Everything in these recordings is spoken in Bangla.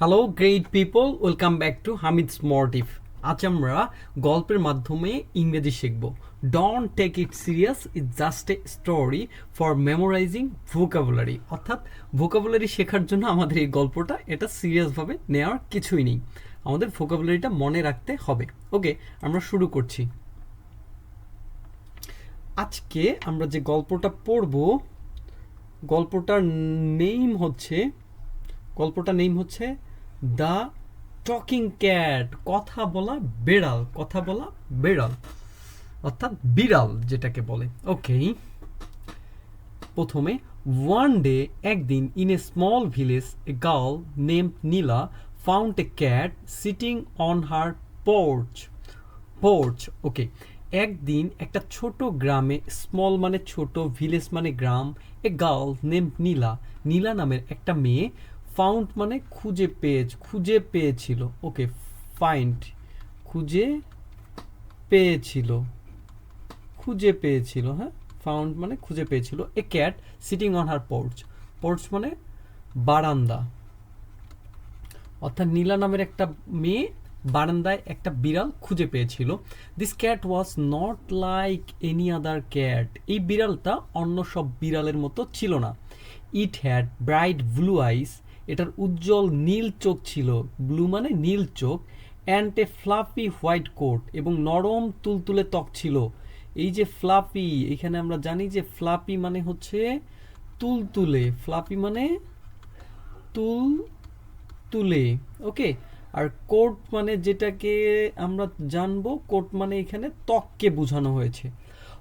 Hello great people welcome back to Hamid's motive আজ আমরা গল্পের মাধ্যমে ইংরেজি শিখব। Don't take it serious it just a story for memorizing vocabulary অর্থাৎ ভোকাবুলারি শেখার জন্য আমাদের এই গল্পটা এটা সিরিয়াসভাবে নেওয়ার কিছুই নেই। আমাদের ভোকাবুলারিটা মনে রাখতে হবে। ওকে আমরা শুরু করছি। আজকে আমরা যে গল্পটা পড়ব, গল্পটার নেম হচ্ছে, গল্পটার নেম হচ্ছে দ্য টকিং ক্যাট, কথা বলা বেড়াল, কথা বলা বেড়াল, অর্থাৎ বিড়াল যেটাকে বলে। ওকে প্রথমে ওয়ান ডে একদিন in a small village a girl name Nila found a cat sitting on her porch porch okay একদিন একটা ছোট গ্রামে স্মল মানে ছোট ভিলেজ মানে গ্রাম এ গার্ল নেম নীলা নীলা নামের একটা মেয়ে ফাউন্ড মানে খুঁজে পেয়ে খুঁজে পেয়েছিল। ওকে ফাইন্ড খুঁজে পেয়েছিল। খুঁজে পেয়েছিল হ্যাঁ? ফাউন্ড মানে খুঁজে পেয়েছিল। A cat sitting on her porch porch মানে বারান্দা। অর্থাৎ নীলা নামের একটা মেয়ে বারান্দায় একটা বিড়াল খুঁজে পেয়েছিল। This cat was not like any other cat এই বিড়ালটা অন্য সব বিড়ালের মতো ছিল না। It had bright blue eyes এটার উজ্জ্বল নীল চোখ ছিল ব্লু মানে নীল চোখ and a fluffy white coat এবং নরম তুলতুলে ত্বক ছিল। এই যে ফ্লাপি এখানে আমরা জানি যে ফ্লাপি মানে হচ্ছে তুলতুলে ফ্লাপি মানে তুল তুলে ওকে? আর কোট মানে যেটাকে আমরা জানব কোট মানে এখানে ত্বককে বোঝানো হয়েছে।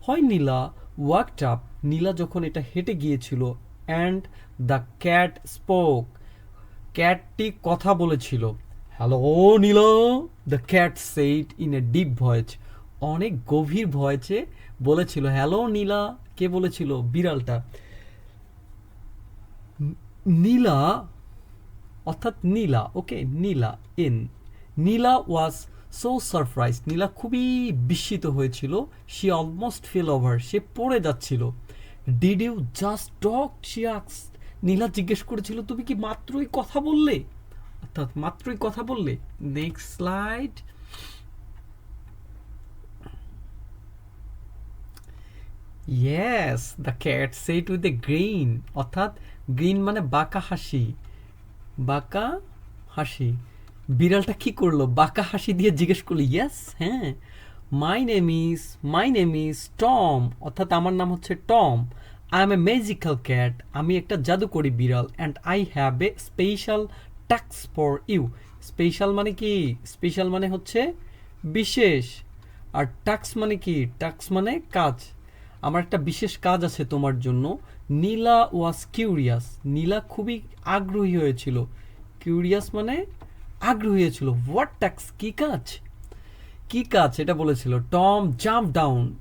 হয় নীলা ওয়ার্কড আপ নীলা যখন এটা হেঁটে গিয়েছিল অ্যান্ড দ্য ক্যাট স্পোক ক্যাটটি কথা বলেছিল, hello, Nila. The cat said in a deep voice অনেক গভীর ভয়েসে বলেছিল, হ্যালো, নীলা। কে বলেছিল? বিড়ালটা। নীলা। অর্থাৎ Nila, okay, Nila, N. Nila was so surprise Nila খুবই বিস্মিত হয়েছিল সি অলমোস্ট ফেল ওভার সে পড়ে যাচ্ছিল। Did you just talk she asks Nila জিজ্ঞেস করেছিল, তুমি কি মাত্রই কথা বললে? অর্থাৎ মাত্রই কথা বললে। Next slide yes the cat sat with a grin অর্থাৎ গ্রিন মানে বাঁকা হাসি। বাঁকা হাসি। বিড়ালটা কি করল? বাঁকা হাসি দিয়ে জিজ্ঞেস করল ইয়েস হ্যাঁ। My name is my name is Tom অর্থাৎ আমার নাম হচ্ছে Tom I am a magical cat আমি একটা জাদুকরি বিড়াল and I have a special tax for you special মানে কি? স্পেশাল মানে হচ্ছে বিশেষ। আর টাক্স মানে কি? টাক্স মানে কাজ। আমার একটা বিশেষ কাজ আছে তোমার জন্য। নীলা ওয়াজ কিউরিয়াস নীলা খুবই আগ্রহী হয়েছিল। কিউরিয়াস মানে আগ্রহী হয়েছিল। হোয়াট ট্যাক্স কি কাজ? কি কাজ? এটা বলেছিল। টম জাম্প ডাউন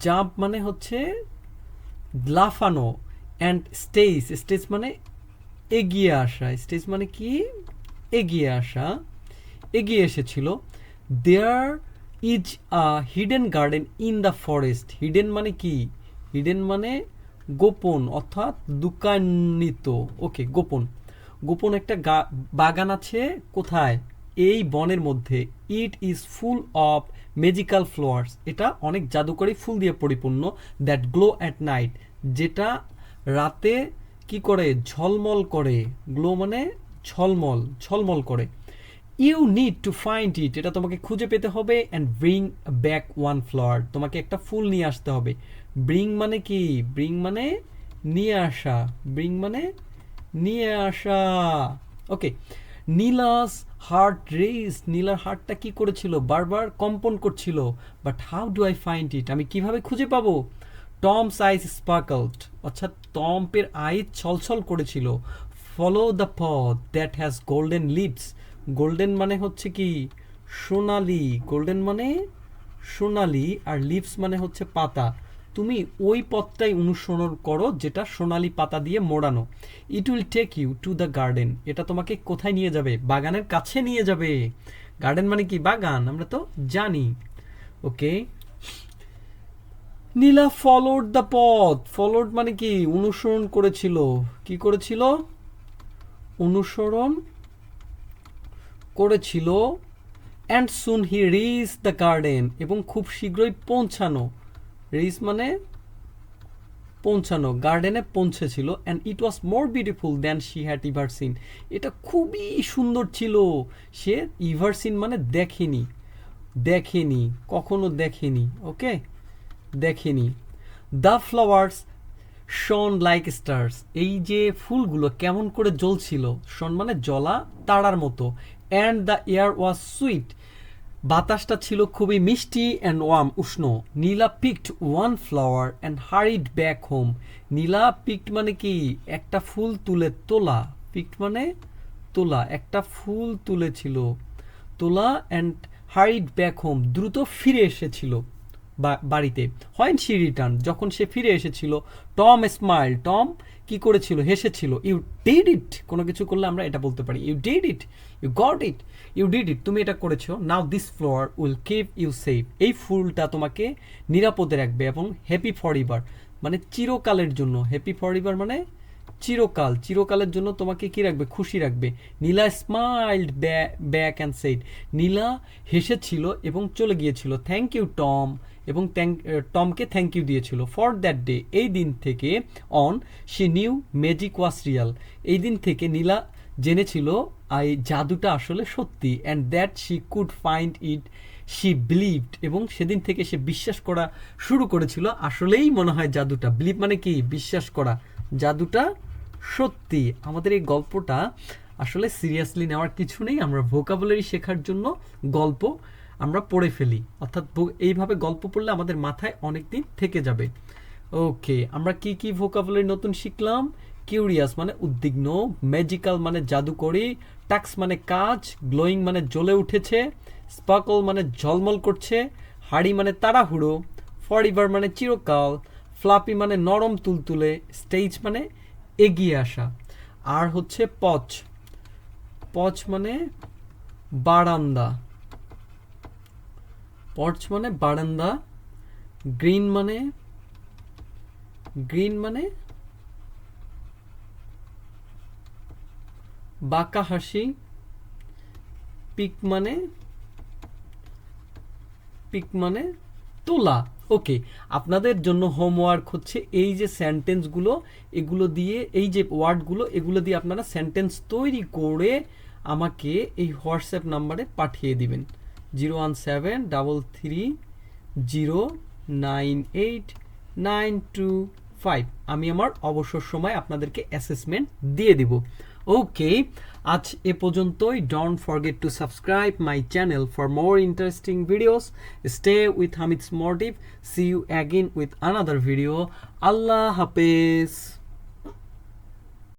জাম্প মানে হচ্ছে লাফানো অ্যান্ড স্টেজ স্টেজ মানে এগিয়ে আসা স্টেজ মানে কি? এগিয়ে আসা, এগিয়ে এসেছিল। There is a hidden garden in the forest hidden মানে কি? হিডেন মানে গোপন, অর্থাৎ দোকানিত। ওকে গোপন। গোপন একটা বাগান আছে কোথায়? এই বনের মধ্যে। It is full of magical flowers এটা অনেক জাদুকরী ফুল দিয়ে পরিপূর্ণ দ্যাট গ্লো অ্যাট নাইট যেটা রাতে কি করে? ঝলমল করে। গ্লো মানে ঝলমল ঝলমল করে। You need to find it এটা তোমাকে খুঁজে পেতে হবে and bring back one flower তোমাকে একটা ফুল নিয়ে আসতে হবে। ব্রিং মানে কি? ব্রিং মানে নিয়ে আসা। ব্রিং মানে নিয়ে আসা। ওকে নীলাস হার্ট রেস, নীলার হার্টটা কি করেছিল? বারবার কম্পন করছিল। But how do I find it আমি কীভাবে খুঁজে পাবো? টম সাইজ স্পার্কলড অর্থাৎ টম্পের আই ছলছল করেছিল। ফলো দ্য পথ that has golden leaves golden মানে হচ্ছে কি? সোনালি। গোল্ডেন মানে সোনালি, আর লিপস মানে হচ্ছে পাতা। তুমি ওই পথটাই অনুসরণ করো যেটা সোনালি পাতা দিয়ে মোড়ানো। It will take you to the garden এটা তোমাকে কোথায় নিয়ে যাবে? বাগানের কাছে নিয়ে যাবে। গার্ডেন মানে কি? বাগান। আমরা তো জানি। ওকে নীলা ফলোড দ্য পথ ফলোড মানে কি? অনুসরণ করেছিল। কি করেছিল? অনুসরণ করেছিল। And soon he reach the garden এবং খুব শীঘ্রই পৌঁছানো। রিচ মানে পৌঁছানো, গার্ডেনে পৌঁছেছিল and it was more beautiful than she had ever seen এটা খুবই সুন্দর ছিল। সে ইভার সিন মানে দেখেনি দেখেনি, কখনো দেখেনি, ওকে? দেখেনি। The flowers shone like stars এই যে ফুলগুলো কেমন করে জ্বলছিল শন মানে জলা তারার মতো। And the air was sweet বাতাসটা ছিল খুবই মিষ্টি অ্যান্ড ওয়ার্ম উষ্ণ। Nila picked one flower and hurried back home Nila picked মানে কি? একটা ফুল তুলে তোলা। পিকড মানে তোলা। একটা ফুল তুলেছিল। তোলা অ্যান্ড হারিড ব্যাক হোম দ্রুত ফিরে এসেছিল। বাড়িতে। হোয়েন শি রিটার্ন যখন সে ফিরে এসেছিল টম স্মাইল টম কি করেছিল? হেসেছিল। ইউ ডিড ইট কোনো কিছু করলে আমরা এটা বলতে পারি। You did it you got it you did it তুমি এটা করেছ। Now this flower will keep you safe এই ফুলটা তোমাকে নিরাপদে রাখবে এবং হ্যাপি ফর ইভার মানে চিরকালের জন্য। হ্যাপি ফর ইভার মানে চিরকাল। চিরকালের জন্য তোমাকে কি রাখবে? খুশি রাখবে। Nila smiled back and said Nila হেসেছিল এবং চলে গিয়েছিল। থ্যাংক ইউ টম এবং টমকে থ্যাংক ইউ দিয়েছিল। ফর দ্যাট ডে এই দিন থেকে অন সে নিউ ম্যাজিক ওয়াস রিয়াল এই দিন থেকে নীলা জেনেছিল এই জাদুটা আসলে সত্যি। And that she could find it she believed এবং সেদিন থেকে সে বিশ্বাস করা শুরু করেছিল, আসলেই মনে হয় জাদুটা। বিলিভ মানে কি? বিশ্বাস করা। জাদুটা সত্যি। আমাদের এই গল্পটা আসলে সিরিয়াসলি নেওয়ার কিছু নেই। আমরা ভোকাবুলারি শেখার জন্য গল্প আমরা পড়ে ফেলি। অর্থাৎ এইভাবে গল্প পড়লে আমাদের মাথায় অনেক দিন থেকে যাবে। ওকে, আমরা কি কি ভোকাবুলারি নতুন শিখলাম? কিউরিয়াস মানে উদ্বিগ্ন ম্যাজিক্যাল মানে জাদুকরি টাক্স মানে কাজ গ্লোয়িং মানে জ্বলে উঠেছে স্পার্কল মানে ঝলমল করছে, হাড়ি মানে তাড়াহুড়ো ফরিভার মানে চিরকাল ফ্লাপি মানে নরম তুলতুলে স্টেজ মানে এগিয়ে আসা। আর হচ্ছে পচ। পচ মানে বারান্দা। পর্চ মানে বারান্দা গ্রিন মানে গ্রিন মানে বাঁকা হাসি পিক মানে পিক মানে তোলা। ওকে আপনাদের জন্য হোমওয়ার্ক হচ্ছে এই যে সেন্টেন্সগুলো এগুলো দিয়ে, এই যে ওয়ার্ডগুলো এগুলো দিয়ে আপনারা সেন্টেন্স তৈরি করে আমাকে এই হোয়াটসঅ্যাপ নাম্বারে পাঠিয়ে দিবেন। Zero one seven double three zero nine eight nine two five. আমি আমার অবসর সময় আপনাদেরকে অ্যাসেসমেন্ট দিয়ে দিব। ওকে আজ এ পর্যন্তই। Don't forget to subscribe my channel for more interesting videos stay with Hamid স্মর্টিভ see you again with another video আল্লাহ হাফেজ।